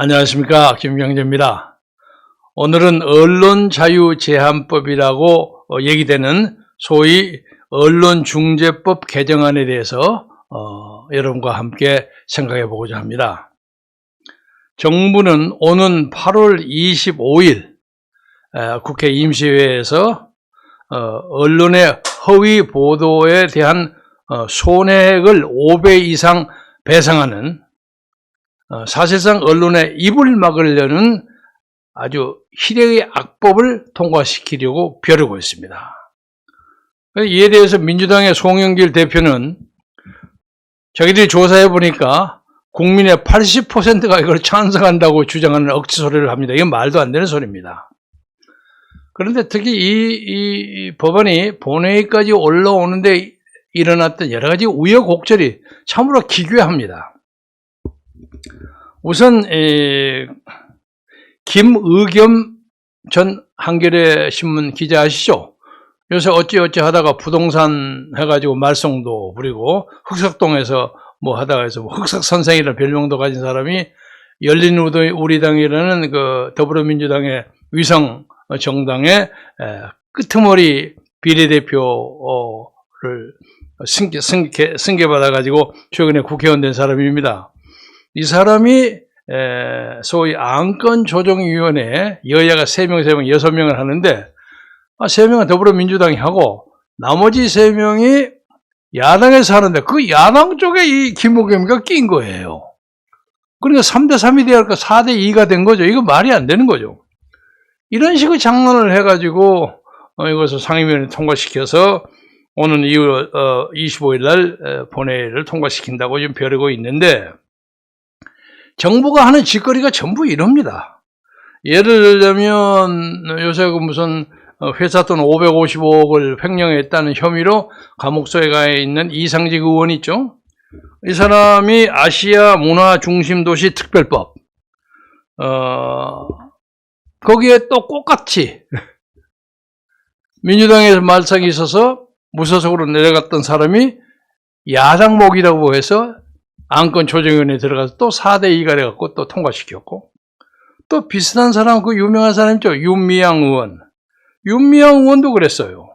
안녕하십니까 김경재입니다. 오늘은 언론자유제한법이라고 어, 얘기되는 소위 언론중재법 개정안에 대해서 어, 여러분과 함께 생각해 보고자 합니다. 정부는 오는 8월 25일 에, 국회 임시회에서 어, 언론의 허위 보도에 대한 어, 손해액을 5배 이상 배상하는 어, 사실상 언론의 입을 막으려는 아주 희대의 악법을 통과시키려고 벼르고 있습니다. 이에 대해서 민주당의 송영길 대표는 자기들이 조사해 보니까 국민의 80%가 이걸 찬성한다고 주장하는 억지 소리를 합니다. 이건 말도 안 되는 소리입니다. 그런데 특히 이, 이- 이 법안이 본회의까지 올라오는데 일어났던 여러 가지 우여곡절이 참으로 기괴합니다. 우선 에, 김의겸 전 한겨레 신문 기자 아시죠? 요새 어찌어찌 하다가 부동산 해가지고 말썽도 부리고 흑석동에서 뭐 하다가 해서 뭐 흑석 선생이라는 별명도 가진 사람이 열린 우리- 우리당이라는 그 더불어민주당의 위성 정당의 에, 끄트머리 비례대표를 승계, 승계, 승계받아가지고 최근에 국회의원 된 사람입니다. 이 사람이 에, 소위 안건조정위원회 여야가 3명, 3명, 6명을 하는데 아, 3명은 더불어민주당이 하고 나머지 3명이 야당에서 하는데 그 야당 쪽에 이 김호겸이가 낀 거예요. 그러니까 3대 3이 되야 할까 4대 2가 된 거죠. 이거 말이 안 되는 거죠. 이런 식의 장난을 해가지고 어, 이것을 상임위원회 통과시켜서 오는 2월 25일 날 에, 본회의를 통과시킨다고 지금 벼르고 있는데 정부가 하는 짓거리가 전부 이럽니다. 예를 들자면 요새 그 무슨 어, 회사 돈 555억을 횡령했다는 혐의로 감옥소에 가 있는 이상직 의원 있죠? 이 사람이 아시아 문화 중심 도시 특별법 어, 거기에 또 똑같이 민주당에서 말썽이 있어서 무소속으로 내려갔던 사람이 야당목이라고 해서 안건 조정위원회에 들어가서 또 4대 2가 돼갖고 또 통과시켰고 또 비슷한 사람 그 유명한 사람 있죠. 윤미향 의원. 윤미향 의원도 그랬어요.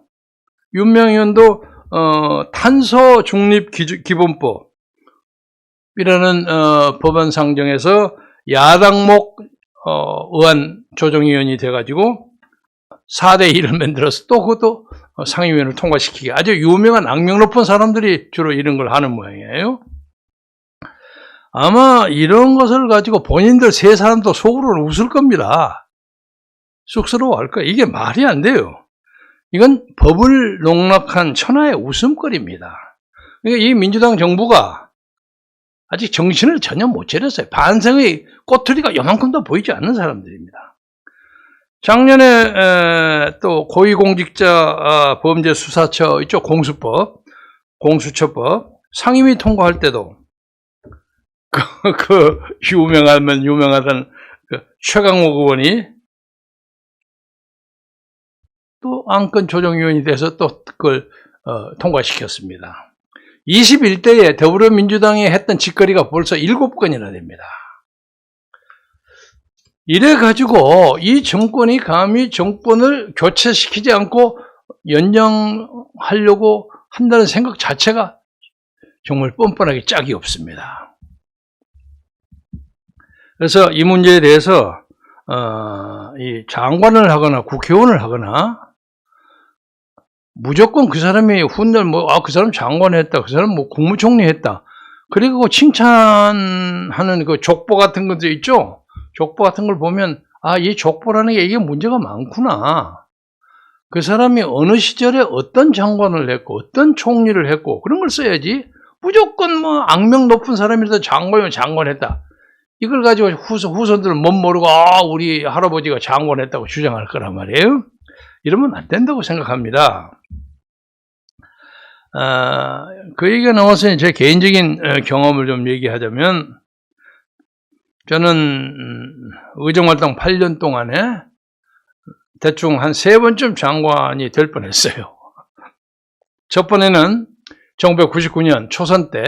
윤미향 의원도 어, 탄소 중립 기주- 기본법 이라는 어, 법안 상정에서 야당목 어, 의안 조정위원이 돼가지고 4대 1을 만들어서 또 그것도 어, 상임위원을 통과시키기 아주 유명한 악명 높은 사람들이 주로 이런 걸 하는 모양이에요. 아마 이런 것을 가지고 본인들 세 사람도 속으로는 웃을 겁니다. 쑥스러워할 거예요. 이게 말이 안 돼요. 이건 법을 농락한 천하의 웃음거리입니다. 그러니까 이 민주당 정부가 아직 정신을 전혀 못 차렸어요. 반성의 꼬투리가 요만큼도 보이지 않는 사람들입니다. 작년에 에, 또 고위공직자 아, 범죄수사처 이쪽 공수법, 공수처법 상임위 통과할 때도 그, 그 유명하면 유명하던 그 최강욱 의원이 또 안건 조정위원이 돼서 또 그걸 어, 통과시켰습니다. 21대에 더불어민주당이 했던 짓거리가 벌써 7건이나 됩니다. 이래 가지고 이 정권이 감히 정권을 교체시키지 않고 연장하려고 한다는 생각 자체가 정말 뻔뻔하게 짝이 없습니다. 그래서 이 문제에 대해서 어, 이 장관을 하거나 국회의원을 하거나 무조건 그 사람이 훗날 뭐, 아, 그 사람 장관 했다. 그 사람 뭐 국무총리 했다. 그리고 칭찬하는 그 족보 같은 것도 있죠? 족보 같은 걸 보면, 아, 이 족보라는 게 이게 문제가 많구나. 그 사람이 어느 시절에 어떤 장관을 했고, 어떤 총리를 했고, 그런 걸 써야지. 무조건 뭐 악명 높은 사람이라도 장관이면 장관했다. 이걸 가지고 후손, 후손들은 못 모르고, 아, 우리 할아버지가 장관했다고 주장할 거란 말이에요. 이러면 안 된다고 생각합니다. 아, 그 얘기가 나와서 제 개인적인 어, 경험을 좀 얘기하자면, 저는 음, 의정활동 8년 동안에 대충 한 세 번쯤 장관이 될 뻔했어요. 첫 번에는 1999년 초선 때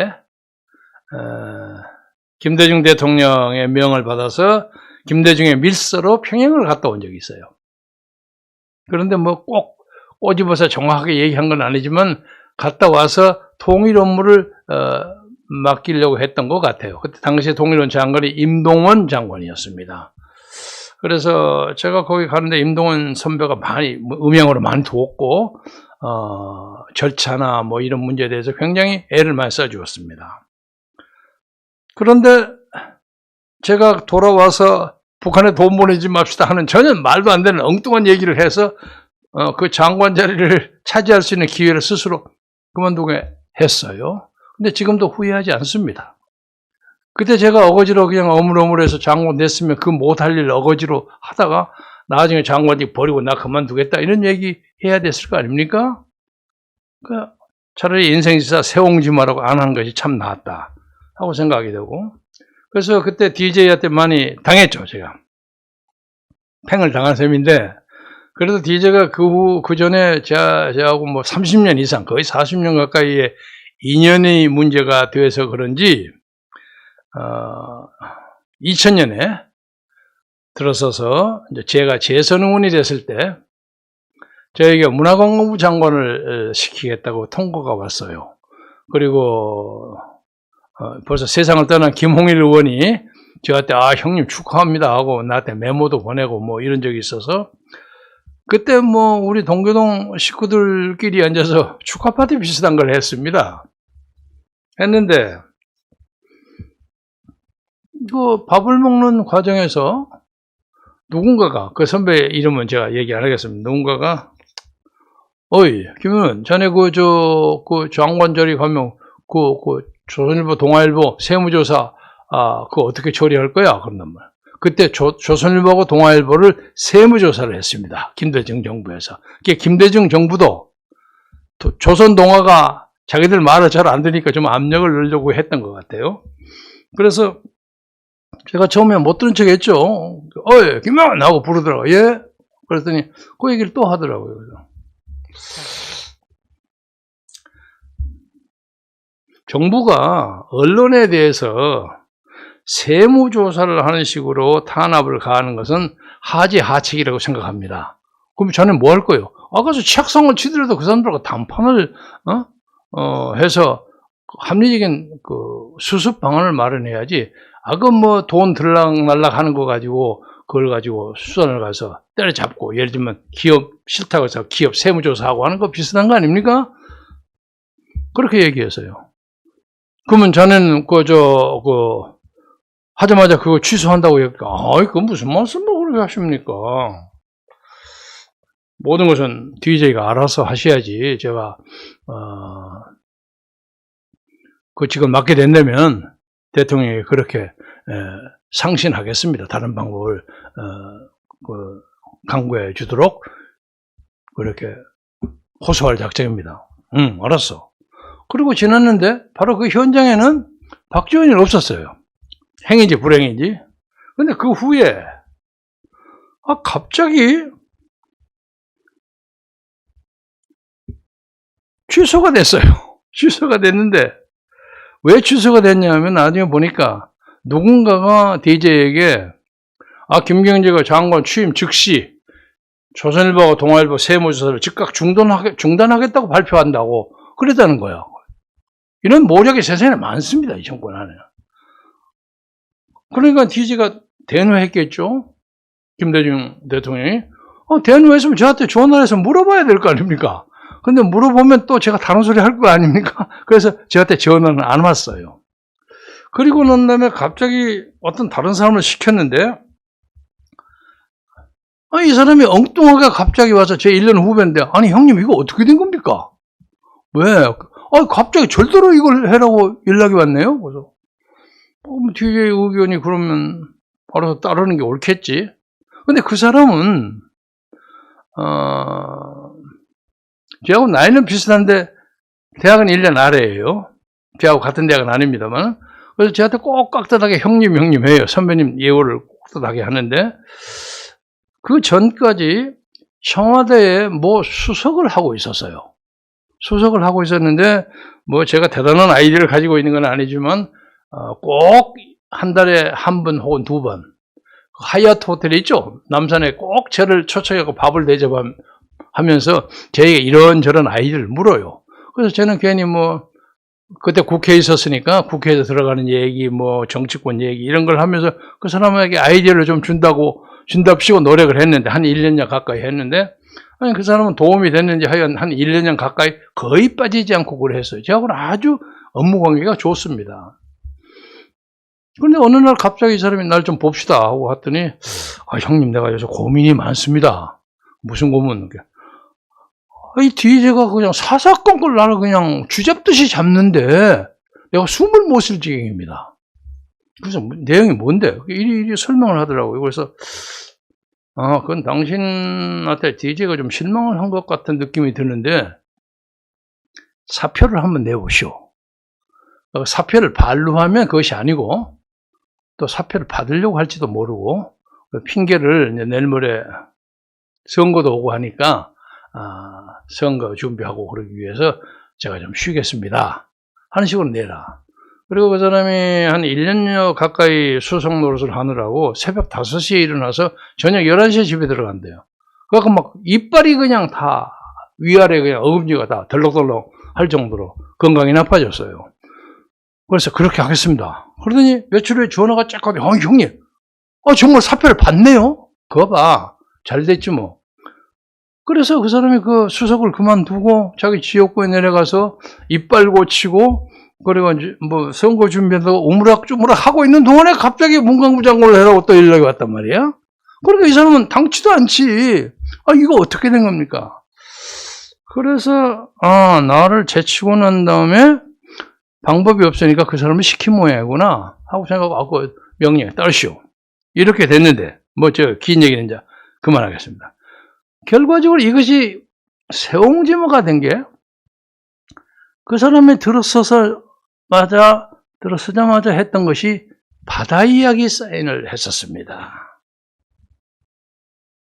어, 김대중 대통령의 명을 받아서 김대중의 밀서로 평양을 갔다 온 적이 있어요. 그런데 뭐 꼭 꼬집어서 정확하게 얘기한 건 아니지만 갔다 와서 통일 업무를 어, 맡기려고 했던 것 같아요. 그때 당시에 통일원 장관이 임동원 장관이었습니다. 그래서 제가 거기 가는데 임동원 선배가 많이 뭐 음향으로 많이 도웠고 어, 절차나 뭐 이런 문제에 대해서 굉장히 애를 많이 써주었습니다. 그런데 제가 돌아와서 북한에 돈 보내지 맙시다 하는 전혀 말도 안 되는 엉뚱한 얘기를 해서 어, 그 장관 자리를 차지할 수 있는 기회를 스스로 그만두게 했어요. 근데 지금도 후회하지 않습니다. 그때 제가 어거지로 그냥 어물어물해서 장관 됐으면 그 못할 일 어거지로 하다가 나중에 장관직 버리고 나 그만두겠다 이런 얘기 해야 됐을 거 아닙니까? 그 차라리 인생지사 세옹지 마라고 안 한 것이 참 낫다 하고 생각이 되고 그래서 그때 DJ한테 많이 당했죠 제가 팽을 당한 셈인데 그래도 DJ가 그 후, 그 전에 제가, 저하고 뭐 30년 이상, 거의 40년 가까이의 인연의 문제가 돼서 그런지, 어, 2000년에 들어서서 제가 재선 의원이 됐을 때, 저에게 문화관광부 장관을 어, 시키겠다고 통보가 왔어요. 그리고, 어, 벌써 세상을 떠난 김홍일 의원이 저한테, 아, 형님 축하합니다 하고 나한테 메모도 보내고 뭐 이런 적이 있어서, 그때 뭐 우리 동교동 식구들끼리 앉아서 축하 파티 비슷한 걸 했습니다. 했는데 그 밥을 먹는 과정에서 누군가가 그 선배 이름은 제가 얘기 안 하겠습니다. 누군가가 어이 김은 전에 그저그 장관절이 가면 그, 그 조선일보 동아일보 세무조사 아 그거 어떻게 처리할 거야 그런단 말. 그때 조, 조선일보하고 동아일보를 세무조사를 했습니다. 김대중 정부에서. 그게 김대중 정부도 도- 조선동아가 자기들 말을 잘 안 들으니까 좀 압력을 넣으려고 했던 것 같아요. 그래서 제가 처음에 못 들은 척 했죠. 어이, 김영환! 하고 부르더라고요. 예? 그랬더니 그 얘기를 또 하더라고요. 정부가 언론에 대해서 세무조사를 하는 식으로 탄압을 가하는 것은 하지 하책이라고 생각합니다. 그럼 저는 뭐 할 거예요? 아가서 치약성을 치더라도 그 사람들과 담판을 어? 어, 해서 합리적인 그 수습 방안을 마련해야지. 아그 뭐돈 들락날락 하는 거 가지고 그걸 가지고 수선을 가서 때려잡고 예를 들면 기업 싫다고 해서 기업 세무조사하고 하는 거 비슷한 거 아닙니까? 그렇게 얘기했어요. 그러면 자네는 그저 그 하자마자 그거 취소한다고 얘기하니까, 아이, 그 무슨 말씀을 그렇게 하십니까? 모든 것은 DJ가 알아서 하셔야지, 제가, 어, 그 지금 맡게 된다면 대통령이 그렇게, 에, 상신하겠습니다. 다른 방법을, 어, 그, 강구해 주도록 그렇게 호소할 작정입니다. 응, 알았어. 그리고 지났는데, 바로 그 현장에는 박지원이 없었어요. 행인지 불행인지. 근데 그 후에, 아, 갑자기 취소가 됐어요. 취소가 됐는데, 왜 취소가 됐냐면 나중에 보니까 누군가가 DJ에게, 아, 김경재가 장관 취임 즉시 조선일보와 동아일보 세무조사를 즉각 중단하겠, 중단하겠다고 발표한다고 그랬다는 거야. 이런 모략이 세상에 많습니다, 이 정권 안에. 그러니까 DJ가 대노했겠죠? 김대중 대통령이. 어, 대노했으면 저한테 전화해서 물어봐야 될 거 아닙니까? 근데 물어보면 또 제가 다른 소리 할 거 아닙니까? 그래서 저한테 전화는 안 왔어요. 그리고 난 다음에 갑자기 어떤 다른 사람을 시켰는데, 아, 이 사람이 엉뚱하게 갑자기 와서 제 1년 후배인데, 아니, 형님, 이거 어떻게 된 겁니까? 왜? 아, 갑자기 절대로 이걸 해라고 연락이 왔네요? 그래서, 어, 뭐 DJ 의견이 그러면 바로 따르는 게 옳겠지. 근데 그 사람은, 어, 저하고 나이는 비슷한데, 대학은 1년 아래예요. 저하고 같은 대학은 아닙니다만. 그래서 저한테 꼭 깍듯하게 형님, 형님 해요. 선배님 예우를 깍듯하게 하는데, 그 전까지 청와대에 뭐 수석을 하고 있었어요. 수석을 하고 있었는데, 뭐 제가 대단한 아이디어를 가지고 있는 건 아니지만, 어, 꼭한 달에 한 번 혹은 두 번, 하얏트 호텔이 있죠? 남산에 꼭 저를 초청하고 밥을 대접하면서 저에게 이런저런 아이디어를 물어요. 그래서 저는 괜히 뭐, 그때 국회에 있었으니까 국회에서 들어가는 얘기, 뭐, 정치권 얘기, 이런 걸 하면서 그 사람에게 아이디어를 좀 준다고, 준답시고 노력을 했는데, 한 1년여 가까이 했는데, 아니, 그 사람은 도움이 됐는지 하여간 한 1년여 가까이 거의 빠지지 않고 그걸 했어요. 저하고는 아주 업무 관계가 좋습니다. 그런데 어느 날 갑자기 이 사람이 날 좀 봅시다 하고 왔더니, 아, 형님, 내가 요새 고민이 많습니다. 무슨 고민? 아, 이 DJ가 그냥 사사건걸 나를 그냥 쥐잡듯이 잡는데, 내가 숨을 못 쉴 지경입니다. 그래서 뭐- 내용이 뭔데? 이리, 이리 설명을 하더라고요. 그래서, 아, 그건 당신한테 DJ가 좀 실망을 한 것 같은 느낌이 드는데, 사표를 한번 내보시오. 어, 사표를 반루하면 그것이 아니고, 또 사표를 받으려고 할지도 모르고, 그 핑계를 내일 모레 선거도 오고 하니까, 아, 선거 준비하고 그러기 위해서 제가 좀 쉬겠습니다. 하는 식으로 내라. 그리고 그 사람이 한 1년여 가까이 수석 노릇을 하느라고 새벽 5시에 일어나서 저녁 11시에 집에 들어간대요. 그러니까 막 이빨이 그냥 다 위아래 그냥 어금니가 다 덜렁덜렁 할 정도로 건강이 나빠졌어요. 그래서 그렇게 하겠습니다. 그러더니 며칠 후에 전화가 쫙 가더니, 어, 형님, 어, 정말 사표를 받네요? 그거 봐. 잘 됐지 뭐. 그래서 그 사람이 그 수석을 그만두고 자기 지역구에 내려가서 이빨 고치고 그리고 이제 뭐 선거 준비해서 오므락주므락 하고 있는 동안에 갑자기 문광부 장관을 해라고 또 연락이 왔단 말이야. 그러니까 이 사람은 당치도 않지. 아, 이거 어떻게 된 겁니까? 그래서, 아, 나를 제치고 난 다음에 방법이 없으니까 그 사람을 시킨 모양이구나. 하고 생각하고, 아, 그 명령 따르시오. 이렇게 됐는데, 뭐, 저, 긴 얘기는 이제 그만하겠습니다. 결과적으로 이것이 세옹지모가 된 게, 그 사람이 들어서서, 맞아, 들어서자마자 했던 것이 바다 이야기 사인을 했었습니다.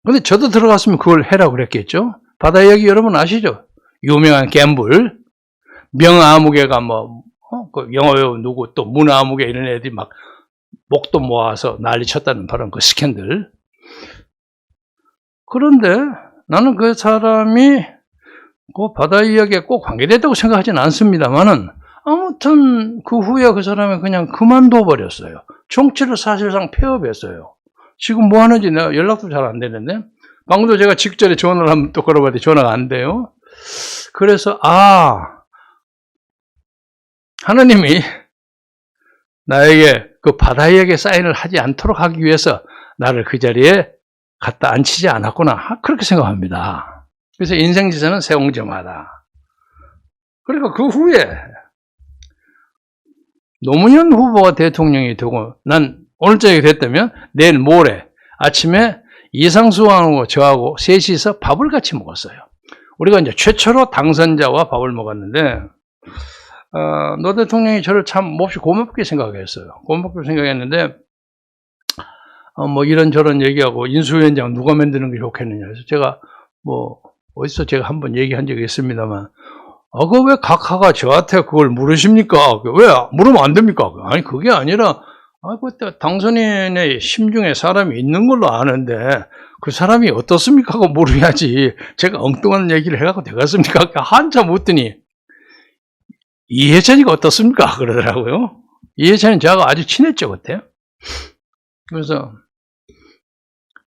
근데 저도 들어갔으면 그걸 해라고 그랬겠죠? 바다 이야기 여러분 아시죠? 유명한 갬블, 명아무개가 뭐, 어? 그 영화배우 누구 또 문아무개 이런 애들이 막 목도 모아서 난리 쳤다는 바로 그 스캔들. 그런데 나는 그 사람이 그 바다 이야기에 꼭 관계됐다고 생각하진 않습니다만은 아무튼 그 후에 그 사람이 그냥 그만둬 버렸어요. 정치를 사실상 폐업했어요. 지금 뭐 하는지 내가 연락도 잘 안 되는데 방금도 제가 직전에 전화를 한번 또 걸어봤더니 전화가 안 돼요. 그래서 아 하나님이 나에게 그 바다에게 사인을 하지 않도록 하기 위해서 나를 그 자리에 갖다 앉히지 않았구나. 그렇게 생각합니다. 그래서 인생지사는 세옹점하다. 그러니까 그 후에 노무현 후보가 대통령이 되고 난 오늘 저녁에 됐다면 내일 모레 아침에 이상수하고 저하고 셋이서 밥을 같이 먹었어요. 우리가 이제 최초로 당선자와 밥을 먹었는데 어, 노 대통령이 저를 참 몹시 고맙게 생각했어요. 고맙게 생각했는데 어, 뭐 이런저런 얘기하고 인수위원장 누가 만드는 게 좋겠느냐. 그래서 제가 뭐 어디서 제가 한번 얘기한 적이 있습니다만 아, 그왜 각하가 저한테 그걸 물으십니까? 그왜 물으면 안 됩니까? 아니 그게 아니라 아, 그때 당선인의 심중에 사람이 있는 걸로 아는데 그 사람이 어떻습니까? 하고 물어야지. 제가 엉뚱한 얘기를 해갖고 되겠습니까? 한참 웃더니 이해찬이가 어떻습니까? 그러더라고요. 이해찬이 저하고 아주 친했죠, 그때. 그래서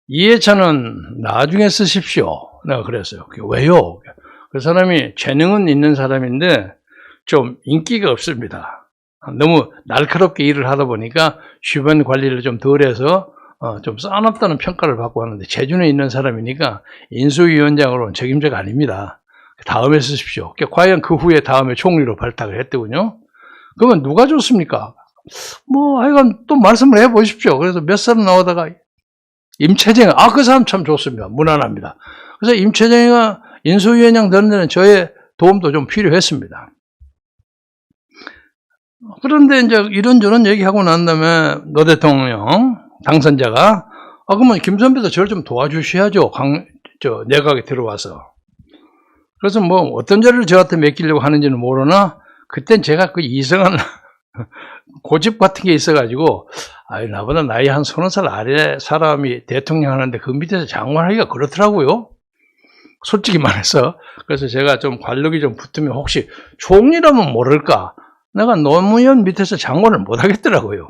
이해찬은 나중에 쓰십시오. 내가 그랬어요. 왜요? 그 사람이 재능은 있는 사람인데 좀 인기가 없습니다. 너무 날카롭게 일을 하다 보니까 주변 관리를 좀 덜해서 어, 좀 싸납다는 평가를 받고 하는데 재주는 있는 사람이니까 인수위원장으로는 책임자가 아닙니다. 다음에 쓰십시오. 과연 그 후에 다음에 총리로 발탁을 했더군요. 그러면 누가 좋습니까? 뭐 하여간 또 말씀을 해보십시오. 그래서 몇 사람 나오다가 임채정, 아 그 사람 참 좋습니다. 무난합니다. 그래서 임채정이가 인수위원장 되는 데는 저의 도움도 좀 필요했습니다. 그런데 이제 이런저런 얘기하고 난 다음에 노 대통령 당선자가 아 그러면 김 선배도 저를 좀 도와주셔야죠. 강, 저 내각에 들어와서. 그래서 뭐 어떤 자리를 저한테 맡기려고 하는지는 모르나 그땐 제가 그 이상한 고집 같은 게 있어가지고, 아이, 나보다 나이 한 서너 살 아래 사람이 대통령 하는데 그 밑에서 장관하기가 그렇더라고요. 솔직히 말해서. 그래서 제가 좀 관력이 좀 붙으면 혹시 총리라면 모를까? 내가 노무현 밑에서 장관을 못 하겠더라고요.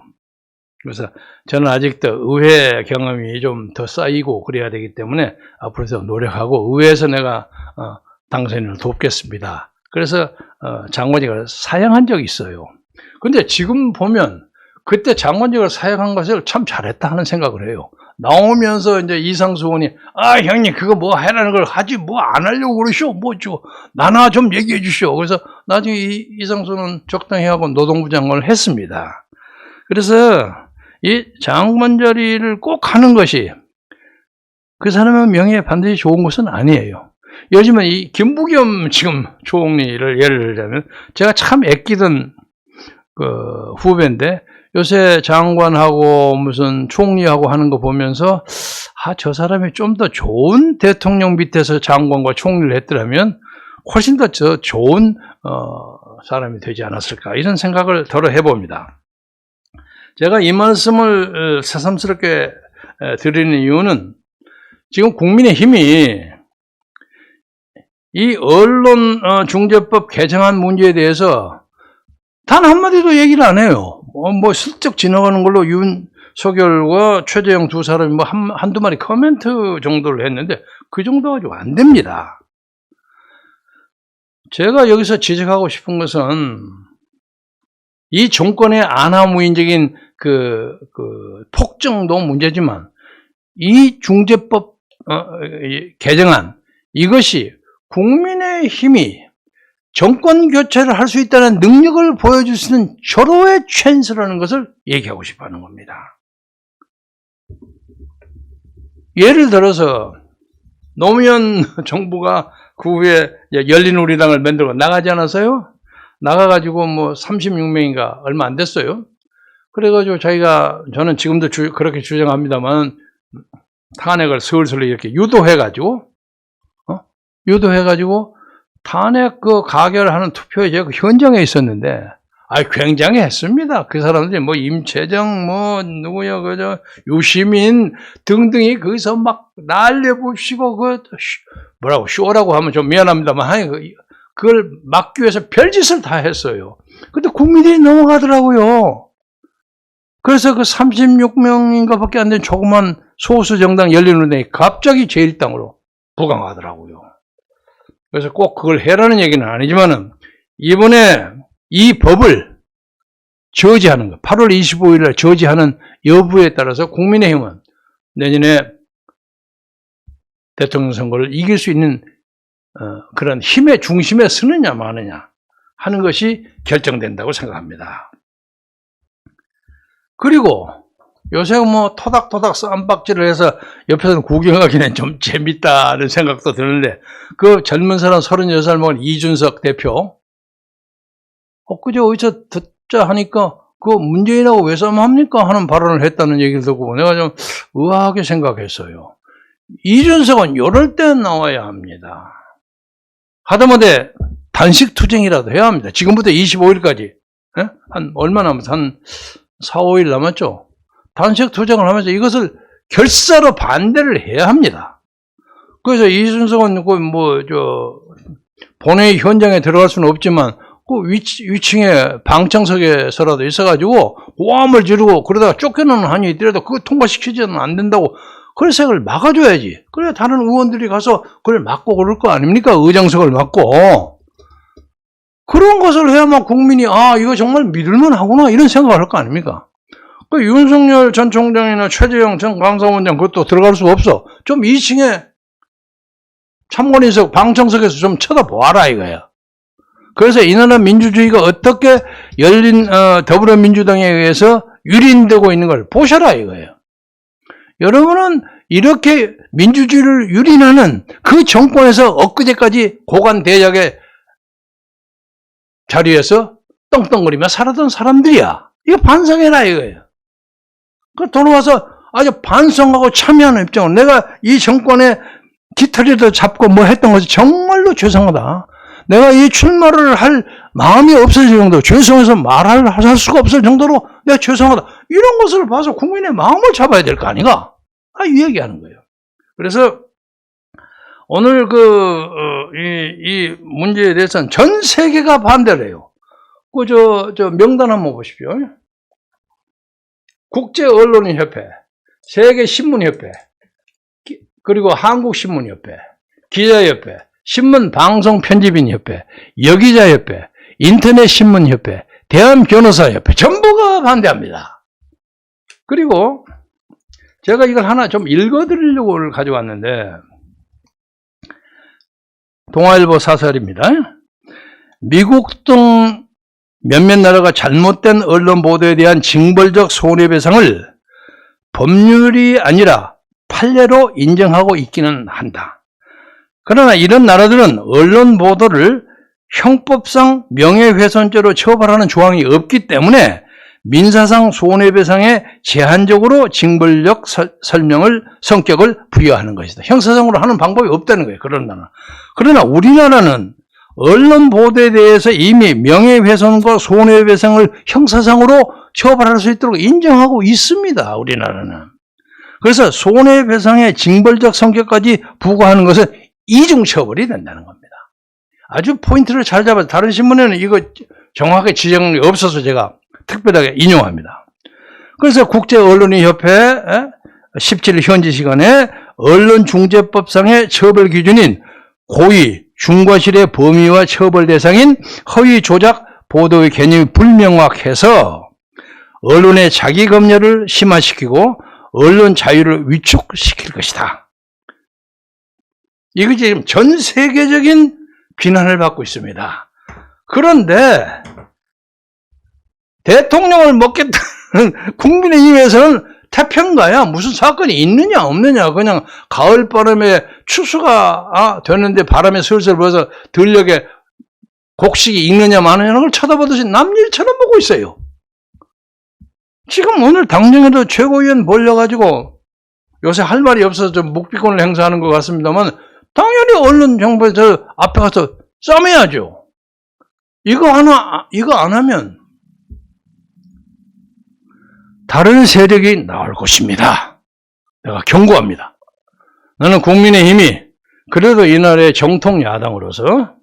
그래서 저는 아직도 의회 경험이 좀 더 쌓이고 그래야 되기 때문에 앞으로도 노력하고 의회에서 내가 어, 당선인을 돕겠습니다. 그래서 어, 장관직을 사양한 적이 있어요. 근데 지금 보면 그때 장관직을 사양한 것을 참 잘했다 하는 생각을 해요. 나오면서 이제 이상수 의원이 아 형님 그거 뭐 해라는 걸 하지 뭐 안 하려고 그러시오? 뭐죠 나나 좀 얘기해 주시오. 그래서 나중에 이, 이상수는 적당히 하고 노동부 장관을 했습니다. 그래서 이 장관 자리를 꼭 하는 것이 그 사람의 명예에 반드시 좋은 것은 아니에요. 요즘은 이 김부겸 지금 총리를 예를 들자면 제가 참 아끼던 그 후배인데 요새 장관하고 무슨 총리하고 하는 거 보면서 아 저 사람이 좀 더 좋은 대통령 밑에서 장관과 총리를 했더라면 훨씬 더 저 좋은 어, 사람이 되지 않았을까 이런 생각을 덜어 해봅니다. 제가 이 말씀을 어, 새삼스럽게 에, 드리는 이유는 지금 국민의 힘이 이 언론 어, 중재법 개정안 문제에 대해서 단 한마디도 얘기를 안 해요. 어, 뭐 슬쩍 지나가는 걸로 윤석열과 최재형 두 사람이 뭐 한, 한두 마리 커멘트 정도를 했는데 그 정도 가지고 안 됩니다. 제가 여기서 지적하고 싶은 것은 이 정권의 안하무인적인 그, 그 폭정도 문제지만 이 중재법 어, 이 개정안 이것이 국민의 힘이 정권 교체를 할 수 있다는 능력을 보여줄 수 있는 절호의 찬스라는 것을 얘기하고 싶어 하는 겁니다. 예를 들어서 노무현 정부가 그 후에 열린 우리당을 만들고 나가지 않았어요? 나가가지고 뭐 36명인가 얼마 안 됐어요. 그래가지고 자기가 저는 지금도 주- 그렇게 주장합니다만 탄핵을 슬슬 이렇게 유도해가지고 어? 유도해가지고 탄핵 그 가결하는 투표에 제가 그 현장에 있었는데, 아 굉장했습니다. 그 사람들이 뭐 임채정, 뭐 누구야, 그저 유시민 등등이 거기서 막 날려부시고 그 쉬- 뭐라고 쇼라고 하면 좀 미안합니다만, 아니 그- 그걸 막기 위해서 별짓을 다 했어요. 근데 국민들이 넘어가더라고요. 그래서 그 36명인가 밖에 안 된 조그만 소수 정당 열린우리당이 갑자기 제1당으로 부강하더라고요. 그래서 꼭 그걸 해라는 얘기는 아니지만은 이번에 이 법을 저지하는 것, 8월 25일에 저지하는 여부에 따라서 국민의힘은 내년에 대통령 선거를 이길 수 있는 어, 그런 힘의 중심에 서느냐 마느냐 하는 것이 결정된다고 생각합니다. 그리고 요새 뭐 토닥토닥 쌈박질을 해서 옆에서는 구경하기는 좀 재밌다는 생각도 드는데 그 젊은 사람 36살 먹은 이준석 대표 엊그제 어디서 듣자 하니까 그 문재인하고 왜 싸움합니까 하는 발언을 했다는 얘기를 듣고 내가 좀 의아하게 생각했어요. 이준석은 이럴 때 나와야 합니다. 하다못해 단식 투쟁이라도 해야 합니다. 지금부터 25일까지 한 얼마 남았어? 한 4, 5일 남았죠? 단식 투쟁을 하면서 이것을 결사로 반대를 해야 합니다. 그래서 이준석은 그 뭐, 저, 본회의 현장에 들어갈 수는 없지만, 그 위층에 방청석에서라도 있어가지고, 고함을 지르고, 그러다가 쫓겨나는 한이 있더라도 그거 통과시키지는 안 된다고, 그래서 그걸 막아줘야지. 그래야 다른 의원들이 가서 그걸 막고 그럴 거 아닙니까? 의장석을 막고. 그런 것을 해야만 국민이, 아, 이거 정말 믿을만 하구나, 이런 생각을 할 거 아닙니까? 그 윤석열 전 총장이나 최재형 전 감사원장 그것도 들어갈 수 없어. 좀 2층에 참관인석 방청석에서 좀 쳐다보아라 이거야. 그래서 이 나라 민주주의가 어떻게 열린 어, 더불어민주당에 의해서 유린되고 있는 걸 보셔라 이거예요. 여러분은 이렇게 민주주의를 유린하는 그 정권에서 엊그제까지 고관 대작의 자리에서 떵떵거리며 살았던 사람들이야. 이거 반성해라 이거예요. 그 돌아와서 아주 반성하고 참여하는 입장으로 내가 이 정권의 깃털이라도 잡고 뭐 했던 것이 정말로 죄송하다. 내가 이 출마를 할 마음이 없을 정도, 죄송해서 말할 할 수가 없을 정도로 내가 죄송하다. 이런 것을 봐서 국민의 마음을 잡아야 될 거 아닌가? 아, 이 얘기하는 거예요. 그래서 오늘 그, 어, 이, 이 문제에 대해서는 전 세계가 반대를 해요. 그, 저, 저 명단 한번 보십시오. 국제 언론인협회, 세계 신문 협회, 기- 그리고 한국 신문 협회, 기자 협회, 신문 방송 편집인 협회, 여기자 협회, 인터넷 신문 협회, 대한 변호사 협회 전부가 반대합니다. 그리고 제가 이걸 하나 좀 읽어드리려고 오늘 가져왔는데 동아일보 사설입니다. 미국 등 몇몇 나라가 잘못된 언론 보도에 대한 징벌적 손해배상을 법률이 아니라 판례로 인정하고 있기는 한다. 그러나 이런 나라들은 언론 보도를 형법상 명예훼손죄로 처벌하는 조항이 없기 때문에 민사상 손해배상에 제한적으로 징벌적 설- 설명을 성격을 부여하는 것이다. 형사상으로 하는 방법이 없다는 거예요. 그런 나라. 그러나 우리나라는 언론 보도에 대해서 이미 명예훼손과 손해배상을 형사상으로 처벌할 수 있도록 인정하고 있습니다. 우리나라는. 그래서 손해배상의 징벌적 성격까지 부과하는 것은 이중처벌이 된다는 겁니다. 아주 포인트를 잘 잡아서 다른 신문에는 이거 정확하게 지정이 없어서 제가 특별하게 인용합니다. 그래서 국제언론인협회 17일 현지 시간에 언론중재법상의 처벌 기준인 고의, 중과실의 범위와 처벌 대상인 허위 조작 보도의 개념이 불명확해서 언론의 자기 검열을 심화시키고 언론 자유를 위축시킬 것이다. 이거 지금 전 세계적인 비난을 받고 있습니다. 그런데 대통령을 먹겠다는 국민의힘에서는 태평가야 무슨 사건이 있느냐 없느냐 그냥 가을 바람에 추수가 아, 되는데 바람에 슬슬 불어서 들녘에 곡식이 익느냐 마느냐는 걸 쳐다보듯이 남일처럼 보고 있어요. 지금 오늘 당정에도 최고위원 몰려가지고 요새 할 말이 없어서 좀 묵비권을 행사하는 것 같습니다만 당연히 언론 정부에서 앞에 가서 싸매야죠. 이거 하나 이거 안 하면 다른 세력이 나올 것입니다. 내가 경고합니다. 나는 국민의힘이 그래도 이날의 정통 야당으로서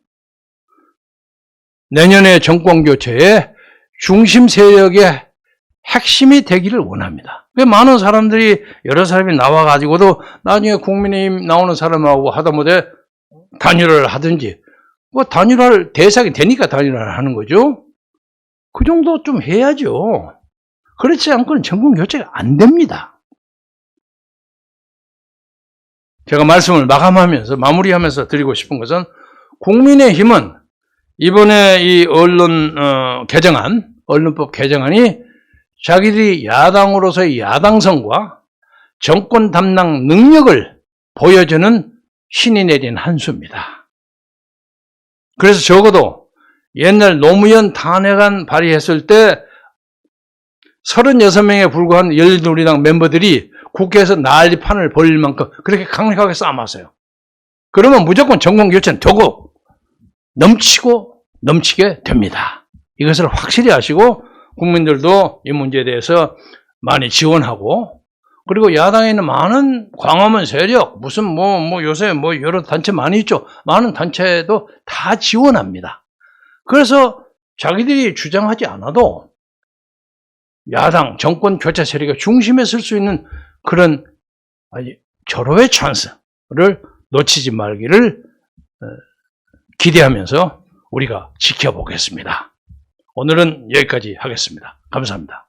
내년의 정권 교체에 중심 세력의 핵심이 되기를 원합니다. 왜 많은 사람들이 여러 사람이 나와가지고도 나중에 국민의힘 나오는 사람하고 하다못해 단일화를 하든지 뭐 단일화를 대상이 되니까 단일화를 하는 거죠. 그 정도 좀 해야죠. 그렇지 않고는 정권 교체가 안 됩니다. 제가 말씀을 마감하면서 마무리하면서 드리고 싶은 것은 국민의힘은 이번에 이 언론 어, 개정안, 언론법 개정안이 자기들이 야당으로서의 야당성과 정권 담당 능력을 보여주는 신이 내린 한 수입니다. 그래서 적어도 옛날 노무현 탄핵안 발의했을 때 36명에 불과한 열린우리당 멤버들이 국회에서 난리판을 벌일 만큼 그렇게 강력하게 싸움하세요. 그러면 무조건 정권 교체는 되고 넘치고 넘치게 됩니다. 이것을 확실히 아시고 국민들도 이 문제에 대해서 많이 지원하고 그리고 야당에 있는 많은 광화문 세력 무슨 뭐뭐 요새 뭐 여러 단체 많이 있죠. 많은 단체도 다 지원합니다. 그래서 자기들이 주장하지 않아도 야당 정권 교체 세력의 중심에 설 수 있는 그런 절호의 찬스를 놓치지 말기를 어, 기대하면서 우리가 지켜보겠습니다. 오늘은 여기까지 하겠습니다. 감사합니다.